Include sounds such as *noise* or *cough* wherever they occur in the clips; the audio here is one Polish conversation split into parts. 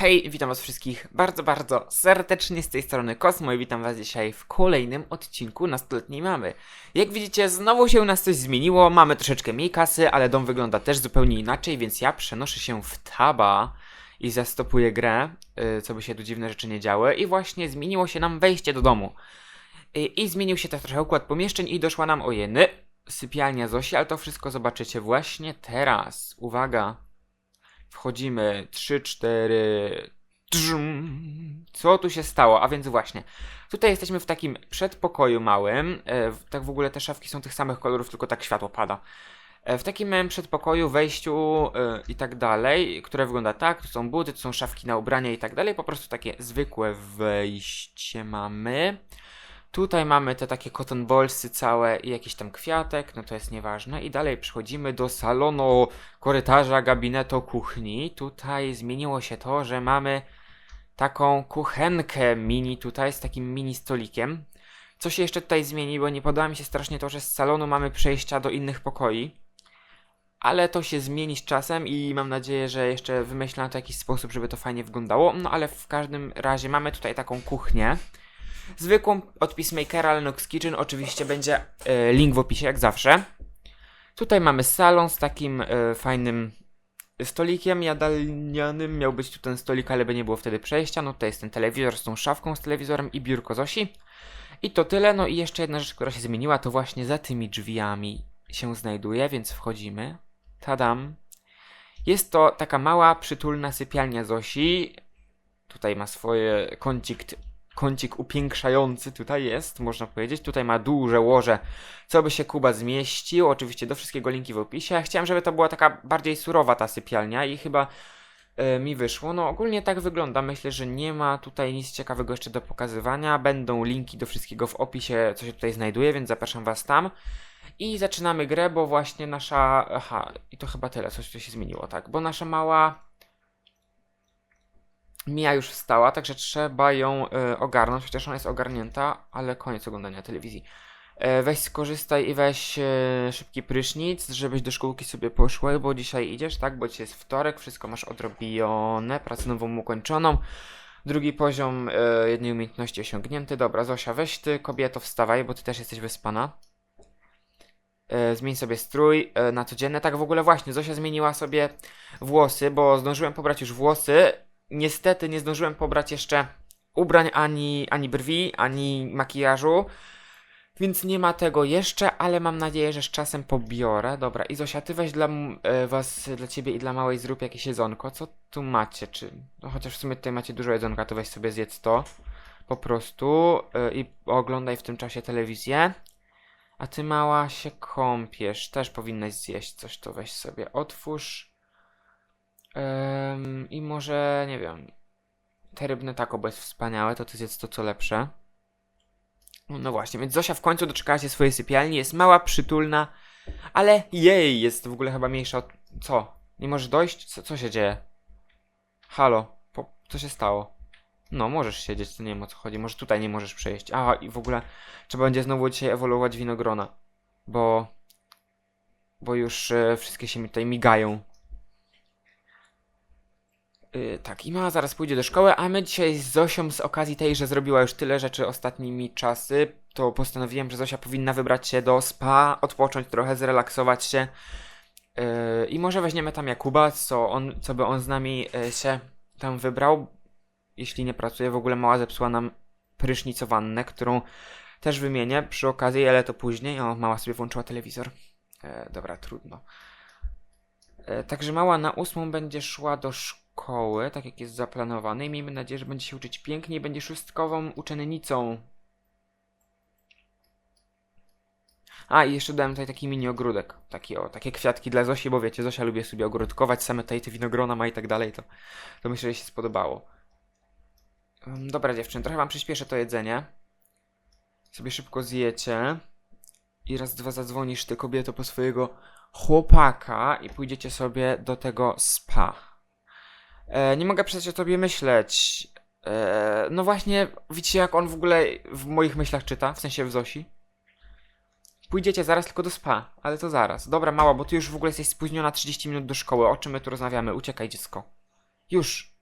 Hej, witam was wszystkich bardzo, bardzo serdecznie z tej strony Kosmo i witam was dzisiaj w kolejnym odcinku Nastoletniej Mamy. Jak widzicie, znowu się u nas coś zmieniło, mamy troszeczkę mniej kasy, ale dom wygląda też zupełnie inaczej, więc ja przenoszę się w Taba i zastopuję grę, yy, co by się tu dziwne rzeczy nie działy i właśnie zmieniło się nam wejście do domu. Yy, I zmienił się też trochę układ pomieszczeń i doszła nam ojeny sypialnia Zosi, ale to wszystko zobaczycie właśnie teraz. Uwaga! Wchodzimy. 3, 4. Dżum. Co tu się stało? A więc właśnie. Tutaj jesteśmy w takim przedpokoju małym. E, tak w ogóle te szafki są tych samych kolorów, tylko tak światło pada. E, w takim małym przedpokoju, wejściu e, i tak dalej, które wygląda tak. Tu są buty, tu są szafki na ubrania i tak dalej. Po prostu takie zwykłe wejście mamy. Tutaj mamy te takie cotton ballsy całe i jakiś tam kwiatek, no to jest nieważne. I dalej przechodzimy do salonu, korytarza, gabinetu, kuchni. Tutaj zmieniło się to, że mamy taką kuchenkę mini tutaj z takim mini stolikiem. Co się jeszcze tutaj zmieni, bo nie podoba mi się strasznie to, że z salonu mamy przejścia do innych pokoi. Ale to się zmieni z czasem i mam nadzieję, że jeszcze wymyślę na to jakiś sposób, żeby to fajnie wyglądało. No ale w każdym razie mamy tutaj taką kuchnię. Zwykłą od Peacemakera Lennox Kitchen oczywiście będzie e, link w opisie, jak zawsze. Tutaj mamy salon z takim e, fajnym stolikiem jadalnianym. Miał być tu ten stolik, ale by nie było wtedy przejścia. No tutaj jest ten telewizor z tą szafką z telewizorem i biurko Zosi. I to tyle. No i jeszcze jedna rzecz, która się zmieniła, to właśnie za tymi drzwiami się znajduje, więc wchodzimy. Tadam. Jest to taka mała, przytulna sypialnia Zosi. Tutaj ma swoje kącik kącik upiększający tutaj jest, można powiedzieć. Tutaj ma duże łoże, co by się Kuba zmieścił. Oczywiście do wszystkiego linki w opisie. Chciałem, żeby to była taka bardziej surowa ta sypialnia i chyba e, mi wyszło. No ogólnie tak wygląda. Myślę, że nie ma tutaj nic ciekawego jeszcze do pokazywania. Będą linki do wszystkiego w opisie, co się tutaj znajduje, więc zapraszam was tam. I zaczynamy grę, bo właśnie nasza... Aha, i to chyba tyle, coś tu się zmieniło, tak. Bo nasza mała... Mia już wstała, także trzeba ją e, ogarnąć, chociaż ona jest ogarnięta, ale koniec oglądania telewizji. E, weź skorzystaj i weź e, szybki prysznic, żebyś do szkółki sobie poszła, bo dzisiaj idziesz, tak? Bo dzisiaj jest wtorek, wszystko masz odrobione, pracę nową ukończoną. Drugi poziom e, jednej umiejętności osiągnięty. Dobra, Zosia, weź ty, kobieto, wstawaj, bo ty też jesteś wyspana. E, zmień sobie strój e, na codzienne. Tak w ogóle właśnie, Zosia zmieniła sobie włosy, bo zdążyłem pobrać już włosy. Niestety nie zdążyłem pobrać jeszcze ubrań ani, ani brwi, ani makijażu. Więc nie ma tego jeszcze, ale mam nadzieję, że z czasem pobiorę. Dobra, i Zosia, ty weź dla e, was, dla ciebie i dla małej zrób jakieś jedzonko. Co tu macie? Czy... No chociaż w sumie tutaj macie dużo jedzonka, to weź sobie zjedz to. Po prostu. e, I oglądaj w tym czasie telewizję. A ty mała się kąpiesz. Też powinnaś zjeść coś, to weź sobie otwórz. I może, nie wiem. Te rybne taco, bo jest wspaniałe, to zjedz to co lepsze. No właśnie, więc Zosia w końcu doczekała się swojej sypialni. Jest mała, przytulna, ale jej jest w ogóle chyba mniejsza od... Co? Nie możesz dojść? Co, co się dzieje? Halo? Po... Co się stało? No, możesz siedzieć, to nie wiem o co chodzi. Może tutaj nie możesz przejść. Aha, i w ogóle trzeba będzie znowu dzisiaj ewoluować winogrona. Bo... Bo już e, wszystkie się mi tutaj migają. Yy, tak, i mama zaraz pójdzie do szkoły, a my dzisiaj z Zosią z okazji tej, że zrobiła już tyle rzeczy ostatnimi czasy, to postanowiłem, że Zosia powinna wybrać się do spa, odpocząć trochę, zrelaksować się. Yy, I może weźmiemy tam Jakuba, co, on, co by on z nami yy, się tam wybrał. Jeśli nie pracuje, w ogóle mała zepsuła nam prysznicowannę, którą też wymienię przy okazji, ale to później. O, mała sobie włączyła telewizor. E, dobra, trudno. E, Także mała na ósmą będzie szła do szkoły, tak jak jest zaplanowane i miejmy nadzieję, że będzie się uczyć pięknie i będzie szóstkową uczennicą. A, i jeszcze dałem tutaj taki mini ogródek. Taki, o, takie kwiatki dla Zosi, bo wiecie, Zosia lubi sobie ogródkować, same tutaj te winogrona ma i tak dalej, to, to myślę, że się spodobało. Dobra dziewczyny, trochę wam przyspieszę to jedzenie. Sobie szybko zjecie. I raz, dwa zadzwonisz ty kobieto po swojego chłopaka i pójdziecie sobie do tego spa. E, nie mogę przestać o tobie myśleć. E, no właśnie, widzicie jak on w ogóle w moich myślach czyta, w sensie w Zosi? Pójdziecie zaraz tylko do spa, ale to zaraz. Dobra, mała, bo ty już w ogóle jesteś spóźniona 30 minut do szkoły. O czym my tu rozmawiamy? Uciekaj, dziecko. Już.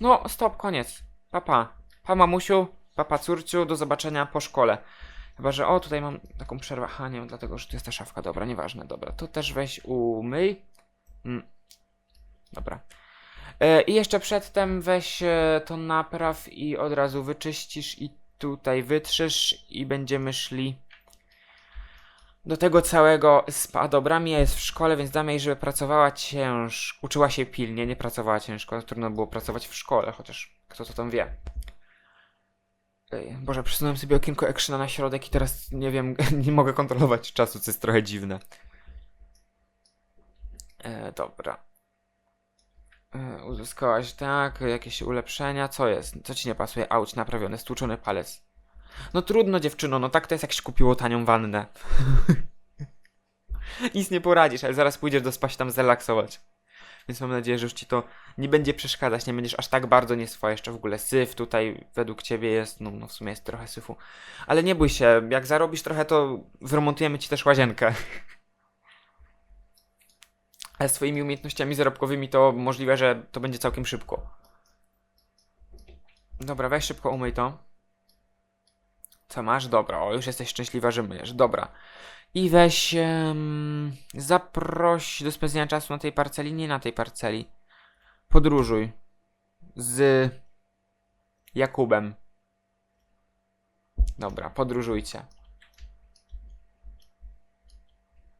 No, stop, koniec. Papa. Pa, mamusiu. Papa, córciu. Do zobaczenia po szkole. Chyba, że o, tutaj mam taką przerwę. Aha, nie, dlatego, że tu jest ta szafka. Dobra, nieważne, dobra. To też weź umyj. Mm. Dobra. E, I jeszcze przedtem weź e, to napraw i od razu wyczyścisz i tutaj wytrzysz i będziemy szli do tego całego spa. Dobra, Mia jest w szkole, więc damy jej, żeby pracowała ciężko. Uczyła się pilnie, nie pracowała ciężko. Trudno było pracować w szkole, chociaż kto to tam wie. Boże, przesunąłem sobie okienko actiona na środek i teraz nie wiem, *laughs* nie mogę kontrolować czasu, co jest trochę dziwne. E, dobra. E, uzyskałaś tak, jakieś ulepszenia. Co jest? Co ci nie pasuje? Auć, naprawiony, stłuczony palec. No trudno, dziewczyno, no tak to jest jak się kupiło tanią wannę. *laughs* Nic nie poradzisz, ale zaraz pójdziesz do spa tam zrelaksować. Więc mam nadzieję, że już ci to nie będzie przeszkadzać, nie będziesz aż tak bardzo nie swoje. Jeszcze w ogóle syf tutaj według ciebie jest, no, no w sumie jest trochę syfu. Ale nie bój się, jak zarobisz trochę, to wyremontujemy ci też łazienkę. *laughs* Ale z twoimi umiejętnościami zarobkowymi to możliwe, że to będzie całkiem szybko. Dobra, weź szybko umyj to. Co masz? Dobra, o, już jesteś szczęśliwa, że myjesz. Dobra. I weź em, zaproś do spędzenia czasu na tej parceli, nie na tej parceli. Podróżuj z Jakubem. Dobra, podróżujcie.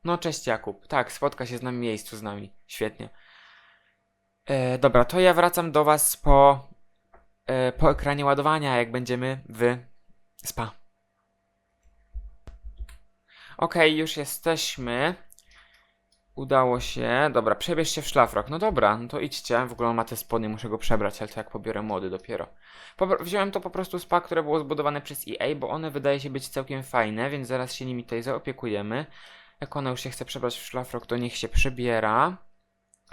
No, cześć Jakub. Tak, spotka się z nami miejscu z nami. Świetnie. E, dobra, to ja wracam do was po, e, po ekranie ładowania, jak będziemy w spa. Okej, już jesteśmy. Udało się. Dobra, przebierz się w szlafrok. No dobra, no to idźcie. W ogóle on ma te spodnie, muszę go przebrać, ale to jak pobiorę mody dopiero. Wziąłem to po prostu spa, które było zbudowane przez EA, bo one wydaje się być całkiem fajne, więc zaraz się nimi tutaj zaopiekujemy. Jak ona już się chce przebrać w szlafrok, to niech się przebiera.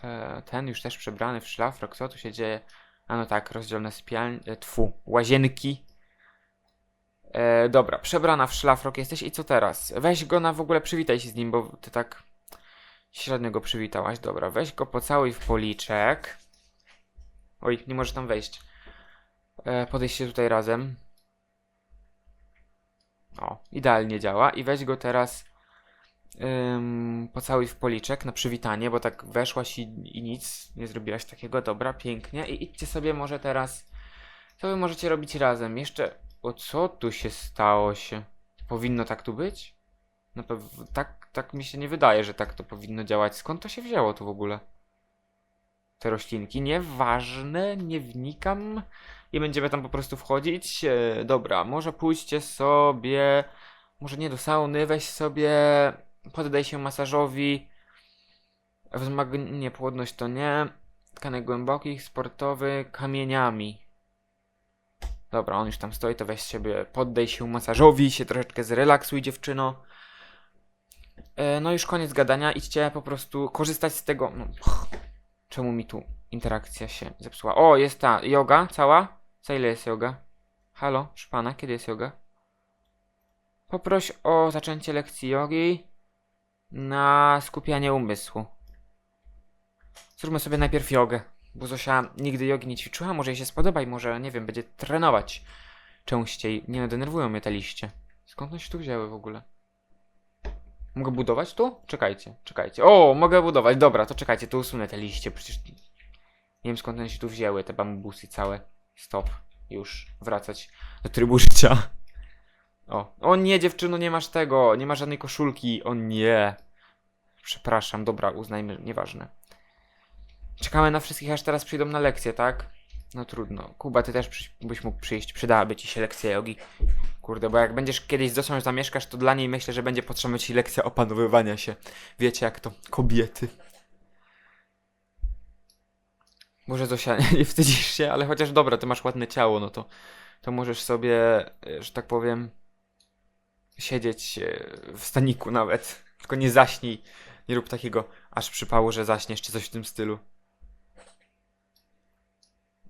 E, ten już też przebrany w szlafrok. Co tu się dzieje? A no tak, rozdzielne sypialnie. E, tfu, łazienki. E, dobra, przebrana w szlafrok jesteś i co teraz? Weź go na w ogóle, przywitaj się z nim, bo ty tak średnio go przywitałaś. Dobra, weź go pocałuj w policzek. Oj, nie możesz tam wejść. E, podejście tutaj razem. O, idealnie działa. I weź go teraz ym, pocałuj w policzek na przywitanie, bo tak weszłaś i, i nic nie zrobiłaś takiego. Dobra, pięknie. I idźcie sobie może teraz. Co wy możecie robić razem? Jeszcze. O co tu się stało się? Powinno tak tu być? No tak, tak mi się nie wydaje, że tak to powinno działać. Skąd to się wzięło tu w ogóle? Te roślinki. Nieważne, nie wnikam. I będziemy tam po prostu wchodzić. E, dobra, może pójście sobie. Może nie do sauny, weź sobie. Poddaj się masażowi. Wzmagnie płodność to nie. Tkanek głębokich, sportowy, kamieniami. Dobra, on już tam stoi, to weź sobie, poddaj się masażowi, się troszeczkę zrelaksuj dziewczyno. E, no już koniec gadania, idźcie po prostu korzystać z tego. No, czemu mi tu interakcja się zepsuła? O, jest ta yoga cała. Za ile jest yoga? Halo, proszę pana, kiedy jest yoga? Poproś o zaczęcie lekcji jogi na skupianie umysłu. Zróbmy sobie najpierw jogę, bo Zosia nigdy jogi nie ćwiczyła, może jej się spodoba i może, nie wiem, będzie trenować częściej. Nie no, denerwują mnie te liście. Skąd one się tu wzięły w ogóle? Mogę budować tu? Czekajcie, czekajcie. O, mogę budować, dobra, to czekajcie, tu usunę te liście, przecież nie wiem skąd one się tu wzięły, te bambusy całe. Stop, już, wracać do trybu życia. O, o nie dziewczyno, nie masz tego, nie masz żadnej koszulki, o nie. Przepraszam, dobra, uznajmy, nieważne. Czekamy na wszystkich, aż teraz przyjdą na lekcję, tak? No trudno. Kuba, ty też byś mógł przyjść, przydałaby ci się lekcja jogi. Kurde, bo jak będziesz kiedyś z Zosią zamieszkasz, to dla niej myślę, że będzie potrzebna ci lekcja opanowywania się. Wiecie jak to? Kobiety. Może Zosia, *laughs* nie wstydzisz się, ale chociaż dobra, ty masz ładne ciało, no to, to możesz sobie, e, że tak powiem, siedzieć e, w staniku nawet. Tylko nie zaśnij. Nie rób takiego aż przypału, że zaśniesz, czy coś w tym stylu.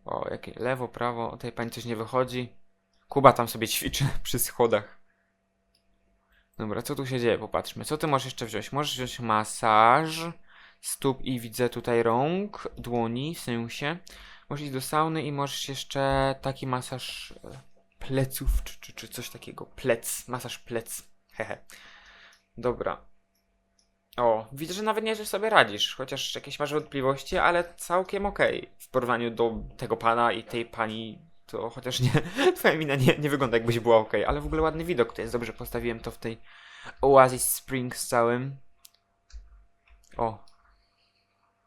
O, jakie lewo, prawo, o tej pani coś nie wychodzi. Kuba tam sobie ćwiczy *laughs* przy schodach. Dobra, co tu się dzieje? Popatrzmy. Co ty możesz jeszcze wziąć? Możesz wziąć masaż stóp i widzę tutaj rąk, dłoni, w sensie. Możesz iść do sauny i możesz jeszcze taki masaż e, pleców, czy, czy, czy coś takiego. Plec, masaż plec. Hehe. Dobra. O, widzę, że nawet nieźle sobie radzisz, chociaż jakieś masz wątpliwości, ale całkiem okej. W porównaniu do tego pana i tej pani, to chociaż nie, *laughs* twoja mina nie, nie wygląda jakbyś była okej, ale w ogóle ładny widok to jest, dobrze postawiłem to w tej Oasis Springs całym. O.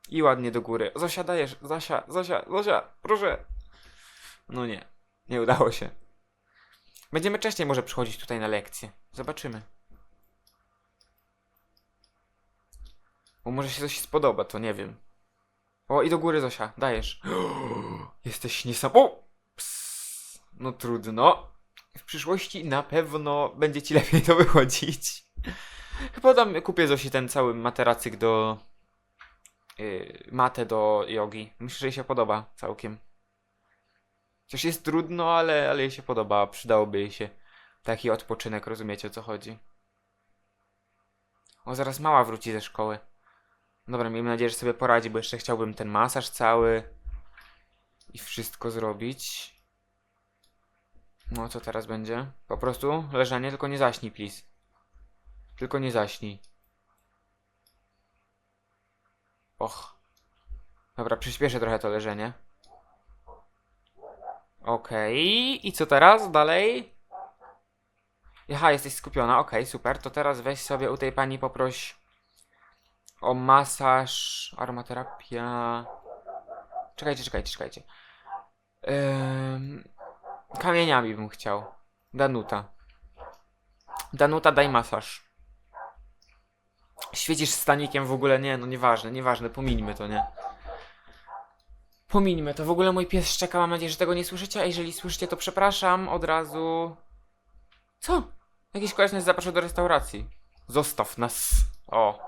I ładnie do góry. Zosia, dajesz, Zosia, Zosia, Zosia, proszę. No nie, nie udało się. Będziemy częściej może przychodzić tutaj na lekcje. Zobaczymy. Bo może się coś spodoba, to nie wiem. O, i do góry, Zosia, dajesz. *gasps* Jesteś niesam... O! Ps. No trudno. W przyszłości na pewno będzie ci lepiej to wychodzić. Chyba dam, kupię Zosi ten cały materacyk do... Yy, matę do jogi. Myślę, że jej się podoba całkiem. Coś jest trudno, ale, ale jej się podoba. Przydałoby jej się taki odpoczynek, rozumiecie o co chodzi. O, zaraz mała wróci ze szkoły. Dobra, miejmy nadzieję, że sobie poradzi, bo jeszcze chciałbym ten masaż cały i wszystko zrobić. No, co teraz będzie? Po prostu leżenie, tylko nie zaśnij, please. Tylko nie zaśnij. Och. Dobra, przyspieszę trochę to leżenie. Okej, i co teraz? Dalej? Aha, jesteś skupiona, okej, super. To teraz weź sobie u tej pani poproś o masaż, aromaterapia. Czekajcie, czekajcie, czekajcie. Kamieniami bym chciał. Danuta. Danuta, daj masaż. Świecisz stanikiem w ogóle? Nie, no nieważne, nieważne, pomińmy to, nie? Pomińmy to. W ogóle mój pies szczeka, mam nadzieję, że tego nie słyszycie, a jeżeli słyszycie, to przepraszam od razu. Co? Jakiś koleś nas zapraszał do restauracji. Zostaw nas. O.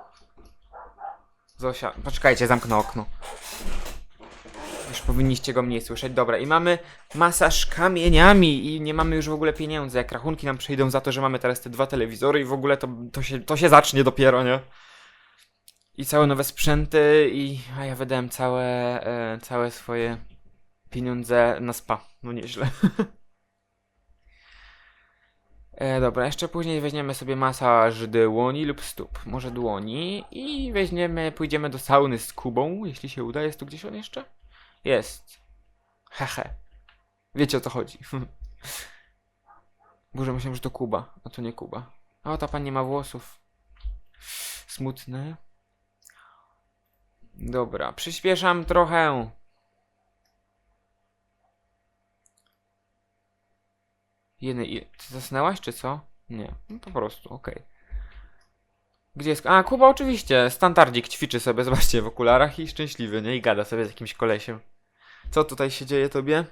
Zosia, poczekajcie, zamknę okno. Już powinniście go mniej słyszeć. Dobra, i mamy masaż kamieniami i nie mamy już w ogóle pieniędzy. Jak rachunki nam przyjdą za to, że mamy teraz te dwa telewizory i w ogóle to, to, się, to się zacznie dopiero, nie? I całe nowe sprzęty i... A ja wydałem całe, e, całe swoje pieniądze na spa. No nieźle. *laughs* E, dobra, jeszcze później weźmiemy sobie masaż dłoni lub stóp. Może dłoni i weźmiemy, pójdziemy do sauny z Kubą, jeśli się uda. Jest tu gdzieś on jeszcze? Jest. Hehe. Wiecie o co chodzi. *laughs* Boże, myślałem, że to Kuba, a to nie Kuba. O, ta pani nie ma włosów. Smutne. Dobra, przyspieszam trochę. Jeny, i- ty zasnęłaś, czy co? Nie, no po prostu, okej. Gdzie jest... A, Kuba oczywiście, standardzik ćwiczy sobie, *laughs* zobaczcie, w okularach i szczęśliwy, nie? I gada sobie z jakimś kolesiem. Co tutaj się dzieje tobie?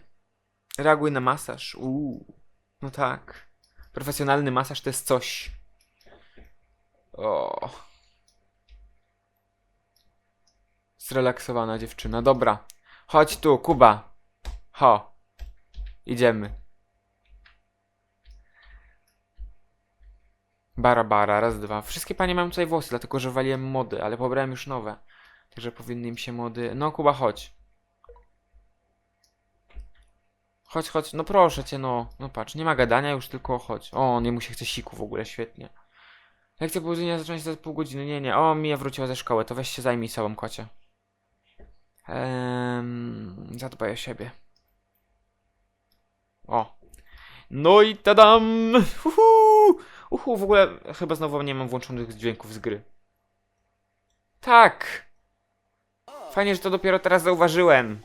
Reaguj na masaż. Uuu, no tak. Profesjonalny masaż to jest coś. O. Zrelaksowana dziewczyna. Dobra. Chodź tu, Kuba. Ho. Idziemy. Bara, bara, raz, dwa. Wszystkie panie mają tutaj włosy, dlatego że waliłem mody, ale pobrałem już nowe. Także powinny im się mody... No, Kuba, chodź. Chodź, chodź, no proszę cię, no. No patrz, nie ma gadania, już tylko chodź. O, nie mu się chce siku w ogóle, świetnie. Lekcja pobudzenia zaczyna się za pół godziny. Nie, nie. O, Mija wróciła ze szkoły, to weź się zajmij sobą, kocie. Ehm, zadbaj o siebie. O. No i tadam! Uhu! Uhu, w ogóle chyba znowu nie mam włączonych dźwięków z gry. Tak! Fajnie, że to dopiero teraz zauważyłem.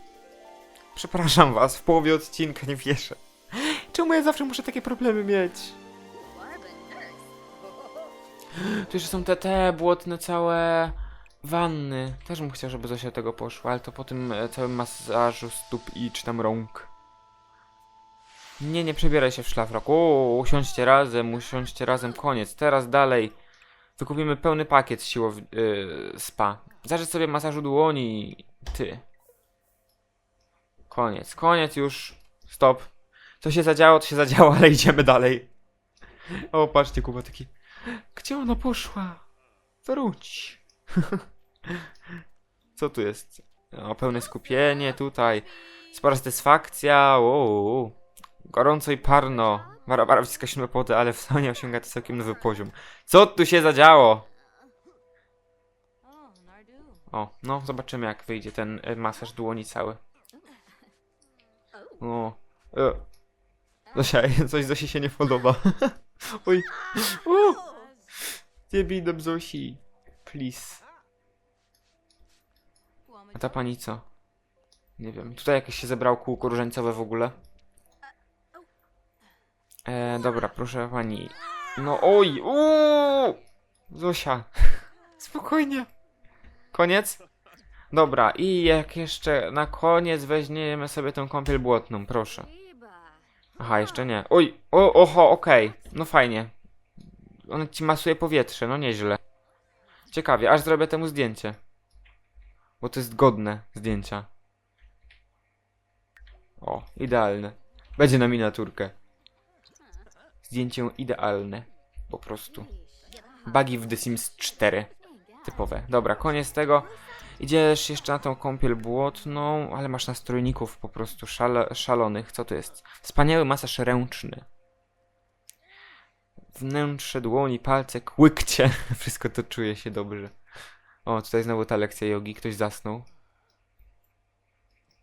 Przepraszam was, w połowie odcinka nie wierzę. Czemu ja zawsze muszę takie problemy mieć? Tu jeszcze są te, te błotne całe wanny. Też bym chciał, żeby Zosia tego poszła, ale to po tym e, całym masażu stóp i czy tam rąk. Nie, nie przebieraj się w szlafrok. O, usiądźcie razem, usiądźcie razem, koniec. Teraz dalej. Wykupimy pełny pakiet siłow... Yy, spa. Zażyć sobie masażu dłoni. Ty. Koniec, koniec już. Stop. Co się zadziało, to się zadziało, *laughs* ale idziemy dalej. O, patrzcie, Kuba taki. Gdzie ona poszła? Wróć. *laughs* Co tu jest? O, pełne skupienie tutaj. Spora satysfakcja. Uuu. Gorąco i parno. Barabara wciska siódme poty, ale w nie osiąga to całkiem nowy poziom. Co tu się zadziało? O, no zobaczymy jak wyjdzie ten e, masaż dłoni cały. O. E. Zosia, *laughs* coś Zosi się nie podoba. *laughs* Oj. O, nie bij do Zosi. Please. A ta pani co? Nie wiem. Tutaj jakieś się zebrał kółko różańcowe w ogóle. E, dobra, proszę pani. No oj! Uuu! Zosia. *laughs* Spokojnie. Koniec? Dobra, i jak jeszcze na koniec weźmiemy sobie tą kąpiel błotną, proszę. Aha, jeszcze nie. Oj! O, oho, okej. No fajnie. On ci masuje powietrze, no nieźle. Ciekawie, aż zrobię temu zdjęcie. Bo to jest godne zdjęcia. O, idealne. Będzie na miniaturkę. Zdjęcie idealne. Po prostu. Bugi w The Sims 4. Typowe. Dobra, koniec tego. Idziesz jeszcze na tą kąpiel błotną, ale masz nastrojników po prostu szale, szalonych. Co to jest? Wspaniały masaż ręczny. Wnętrze dłoni, palce, łykcie. *laughs* Wszystko to czuje się dobrze. O, tutaj znowu ta lekcja jogi. Ktoś zasnął.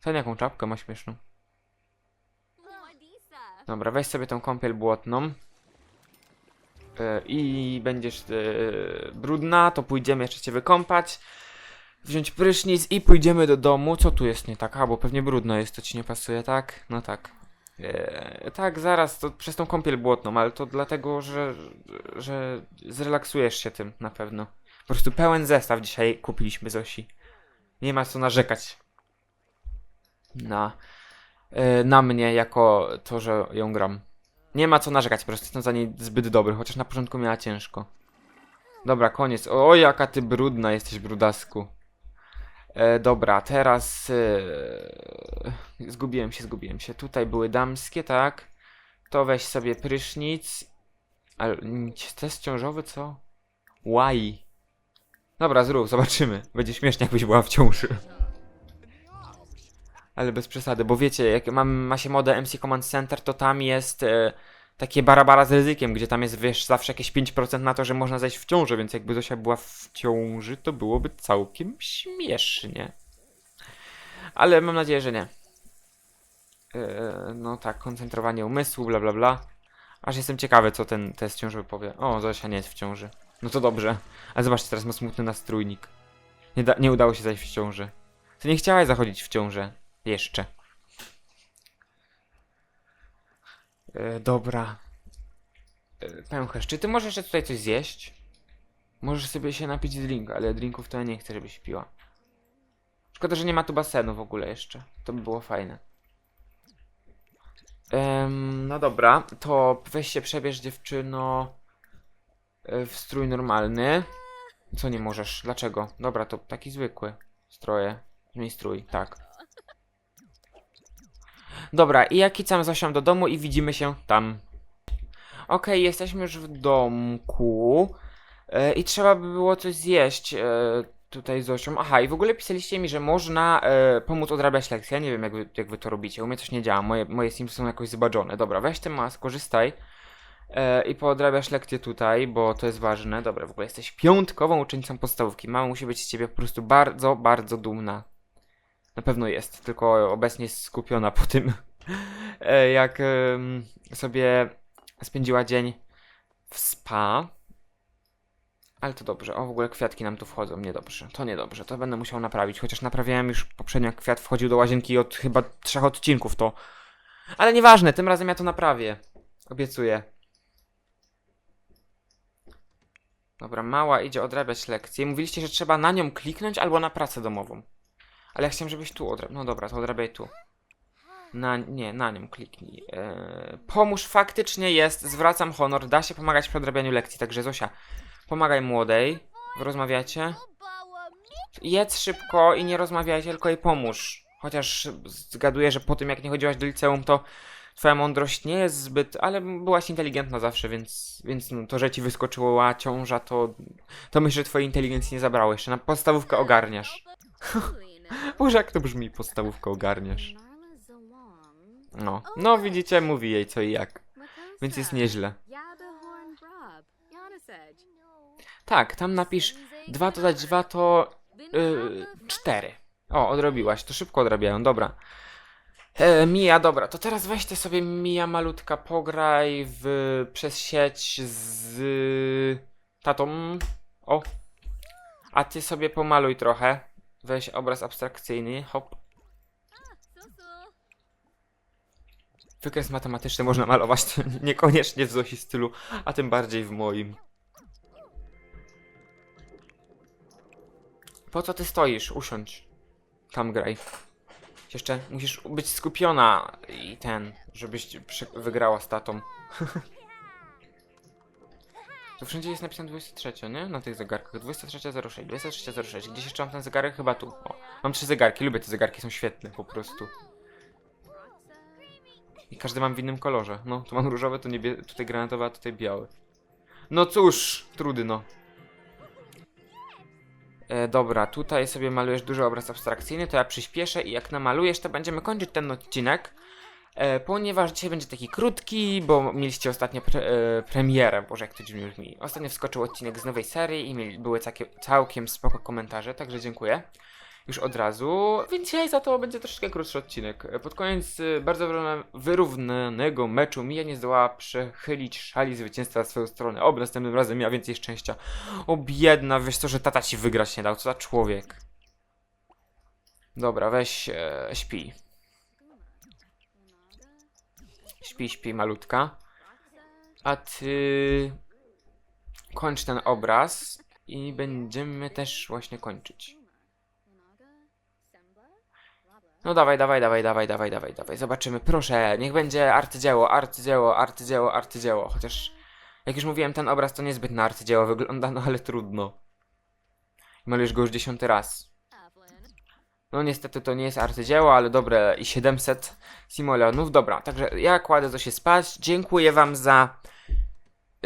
Ten jaką czapkę ma śmieszną. Dobra, weź sobie tą kąpiel błotną. E, I będziesz e, brudna, to pójdziemy jeszcze cię wykąpać. Wziąć prysznic i pójdziemy do domu. Co tu jest nie tak? A, bo pewnie brudno jest, to ci nie pasuje, tak? No tak. E, tak, zaraz, to przez tą kąpiel błotną, ale to dlatego, że, że zrelaksujesz się tym na pewno. Po prostu pełen zestaw dzisiaj kupiliśmy Zosi. Nie ma co narzekać na, e, na mnie jako to, że ją gram. Nie ma co narzekać, po prostu jestem za niej zbyt dobry, chociaż na początku miała ciężko. Dobra, koniec. O, jaka ty brudna jesteś, brudasku. E, dobra, teraz... E, zgubiłem się, zgubiłem się. Tutaj były damskie, tak? To weź sobie prysznic. Ale test ciążowy, co? Why? Dobra, zrób, zobaczymy. Będzie śmiesznie, jakbyś była w ciąży. Ale bez przesady, bo wiecie, jak mam, ma się modę MC Command Center, to tam jest e, takie barabara z ryzykiem, gdzie tam jest, wiesz, zawsze jakieś 5% na to, że można zajść w ciążę, więc jakby Zosia była w ciąży, to byłoby całkiem śmiesznie. Ale mam nadzieję, że nie. E, no tak, koncentrowanie umysłu, bla bla bla. Aż jestem ciekawy, co ten test ciążowy powie. O, Zosia nie jest w ciąży. No to dobrze. Ale zobaczcie, teraz ma smutny nastrójnik. Nie, nie udało się zajść w ciąży. Ty nie chciałaś zachodzić w ciążę. Jeszcze. E, dobra. E, pęcherz, czy ty możesz jeszcze tutaj coś zjeść? Możesz sobie się napić drinka, ale drinków to ja nie chcę, żebyś piła. Szkoda, że nie ma tu basenu w ogóle jeszcze. To by było fajne. Em, no dobra, to weź się przebierz dziewczyno e, w strój normalny. Co nie możesz? Dlaczego? Dobra, to taki zwykły. Stroje. Zmień strój, tak. Dobra, i ja kicam Zosią do domu i widzimy się tam. Okej, jesteśmy już w domku. E, I trzeba by było coś zjeść e, tutaj z Zosią. Aha, i w ogóle pisaliście mi, że można e, pomóc odrabiać lekcje. Ja nie wiem, jak wy, jak wy to robicie. U mnie coś nie działa. Moje, moje Sims są jakoś zbadżone. Dobra, weź ten mas, korzystaj. I poodrabiasz lekcje tutaj, bo to jest ważne. Dobra, w ogóle jesteś piątkową uczennicą podstawówki. Mama musi być z ciebie po prostu bardzo, bardzo dumna. Na pewno jest, tylko obecnie jest skupiona po tym, *laughs* e, jak sobie spędziła dzień w spa. Ale to dobrze. O, w ogóle kwiatki nam tu wchodzą. Niedobrze. To niedobrze. To będę musiał naprawić. Chociaż naprawiałem już poprzednio, jak kwiat wchodził do łazienki od chyba trzech odcinków, to... Ale nieważne, tym razem ja to naprawię. Obiecuję. Dobra, mała idzie odrabiać lekcję. Mówiliście, że trzeba na nią kliknąć albo na pracę domową. Ale ja chciałem, żebyś tu odrabiał. No dobra, to odrabiaj tu. Na, nie, na nią kliknij. Eee, pomóż faktycznie jest, zwracam honor, da się pomagać przy odrabianiu lekcji, także Zosia, pomagaj młodej, rozmawiacie. Jedz szybko i nie rozmawiajcie, tylko jej pomóż. Chociaż zgaduję, że po tym jak nie chodziłaś do liceum, to twoja mądrość nie jest zbyt, ale byłaś inteligentna zawsze, więc, więc no, to, że ci wyskoczyła ciąża, to, to myślę, że twojej inteligencji nie zabrało. Jeszcze na podstawówkę ogarniasz. Boże, jak to brzmi, podstawówkę ogarniasz. No, no widzicie, mówi jej co i jak, więc jest nieźle. Tak, tam napisz 2 dodać 2 to yy, 4. O, odrobiłaś, to szybko odrabiają, dobra. E, Mija, dobra, to teraz weź ty sobie Mija malutka, pograj w, przez sieć z tatą. O. A ty sobie pomaluj trochę. Weź obraz abstrakcyjny, hop. Wykres matematyczny można malować, *laughs* niekoniecznie w Zosi stylu, a tym bardziej w moim. Po co ty stoisz? Usiądź. Tam graj. Jeszcze musisz być skupiona i ten, żebyś wygrała z tatą. *laughs* Tu wszędzie jest napisane 23, nie? Na tych zegarkach. 23.06, 23.06. Gdzieś jeszcze mam ten zegarek? Chyba tu. O, mam trzy zegarki, lubię te zegarki, są świetne po prostu. I każdy mam w innym kolorze. No, tu mam różowe, tu niebie... tutaj granatowe, a tutaj biały. No cóż, trudno. E, dobra, tutaj sobie malujesz duży obraz abstrakcyjny, to ja przyspieszę i jak namalujesz, to będziemy kończyć ten odcinek. E, ponieważ dzisiaj będzie taki krótki, bo mieliście ostatnio pre, e, premierę, boże jak to dziwnie brzmi. Ostatnio wskoczył odcinek z nowej serii i mieli, były całkiem, całkiem spoko komentarze, także dziękuję. Już od razu, więc dzisiaj za to będzie troszeczkę krótszy odcinek. Pod koniec e, bardzo wyrówna- wyrównanego meczu Mija nie zdołała przechylić szali zwycięstwa na swoją stronę. Oby następnym razem miała więcej szczęścia. O biedna, wiesz co, że tata ci wygrać nie dał, co za człowiek. Dobra, weź e, śpi. Śpi, śpi, malutka. A ty... Kończ ten obraz i będziemy też właśnie kończyć. No dawaj, dawaj, dawaj, dawaj, dawaj, dawaj, dawaj. Zobaczymy. Proszę, niech będzie arcydzieło, arcydzieło, arcydzieło, arcydzieło. Chociaż, jak już mówiłem, ten obraz to niezbyt na arcydzieło wygląda, no ale trudno. Malujesz go już dziesiąty raz. No niestety to nie jest arcydzieło, ale dobre i 700 simoleonów. Dobra, także ja kładę to się spać. Dziękuję wam za,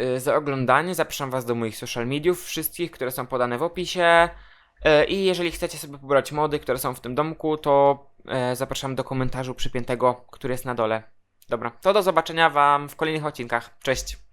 y, za oglądanie. Zapraszam was do moich social mediów wszystkich, które są podane w opisie. Y, I jeżeli chcecie sobie pobrać mody, które są w tym domku, to y, zapraszam do komentarzu przypiętego, który jest na dole. Dobra, to do zobaczenia wam w kolejnych odcinkach. Cześć!